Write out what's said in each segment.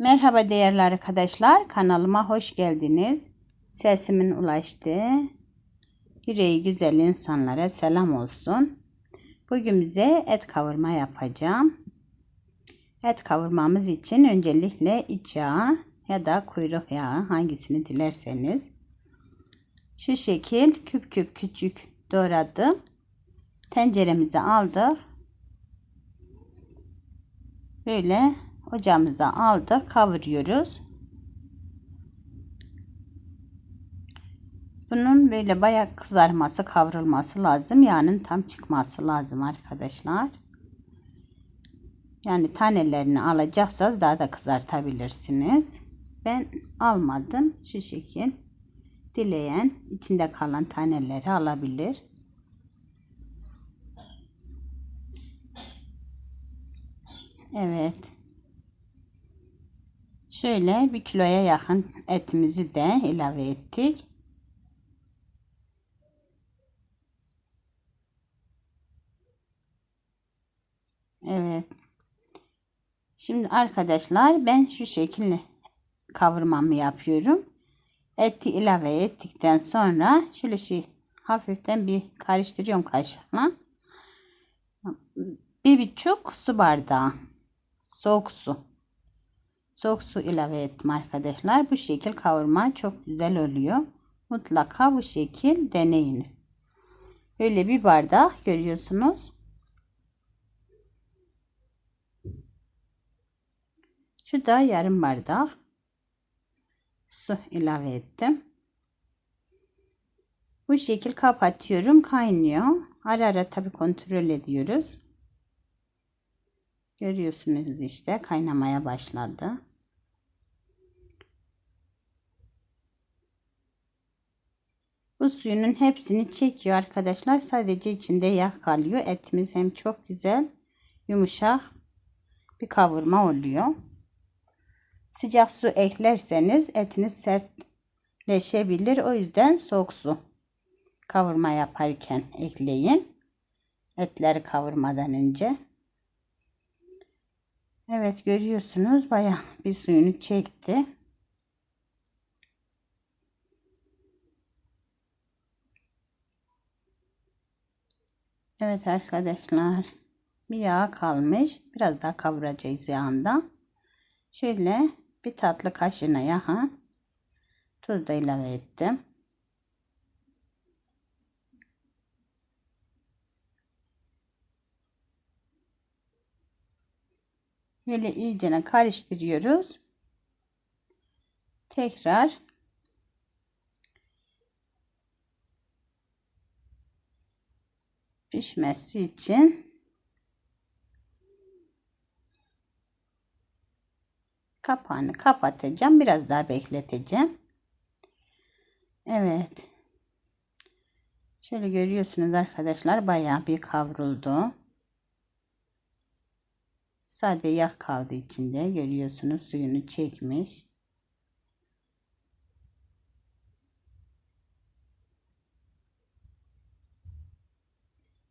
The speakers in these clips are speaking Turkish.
Merhaba değerli arkadaşlar. Kanalıma hoş geldiniz. Sesimin ulaştığı yüreği güzel insanlara selam olsun. Bugün bize et kavurma yapacağım. Et kavurmamız için öncelikle iç yağı ya da kuyruk yağı hangisini dilerseniz şu şekil küp küp küçük doğradım. Tenceremize aldık. Böyle ocağımıza aldık kavuruyoruz. Bunun böyle bayağı kızarması kavrulması lazım. Yağının tam çıkması lazım arkadaşlar. Yani tanelerini alacaksanız daha da kızartabilirsiniz. Ben almadım. Şu şekil. Dileyen içinde kalan taneleri alabilir. Evet. Şöyle bir kiloya yakın etimizi de ilave ettik. Evet. Şimdi arkadaşlar ben şu şekilde kavurmamı yapıyorum. Eti ilave ettikten sonra şöyle şey hafiften bir karıştırıyorum kaşıkla. Bir buçuk su bardağı soğuk su. Soğuk su ilave ettim arkadaşlar. Bu şekil kavurma çok güzel oluyor. Mutlaka bu şekil deneyiniz. Böyle bir bardak görüyorsunuz. Şu da yarım bardak su ilave ettim. Bu şekil kapatıyorum. Kaynıyor. Ara ara tabi kontrol ediyoruz. Görüyorsunuz işte kaynamaya başladı. Bu suyunun hepsini çekiyor arkadaşlar. Sadece içinde yağ kalıyor. Etimiz hem çok güzel yumuşak bir kavurma oluyor. Sıcak su eklerseniz etiniz sertleşebilir. O yüzden soğuk su kavurma yaparken ekleyin. Etleri kavurmadan önce. Evet görüyorsunuz baya bir suyunu çekti. Evet arkadaşlar bir yağ kalmış. Biraz daha kavuracağız yağında. Şöyle bir tatlı kaşığına yakın tuz da ilave ettim. Böyle iyicene karıştırıyoruz. Tekrar pişmesi için kapağını kapatacağım. Biraz daha bekleteceğim. Evet. Şöyle görüyorsunuz arkadaşlar bayağı bir kavruldu. Sade yağ kaldı içinde. Görüyorsunuz suyunu çekmiş.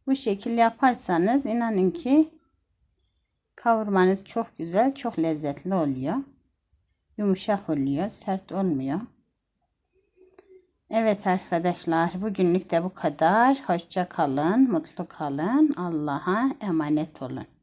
Bu şekilde yaparsanız inanın ki kavurmanız çok güzel, çok lezzetli oluyor. Yumuşak oluyor, sert olmuyor. Evet arkadaşlar, bugünlük de bu kadar. Hoşça kalın, mutlu kalın. Allah'a emanet olun.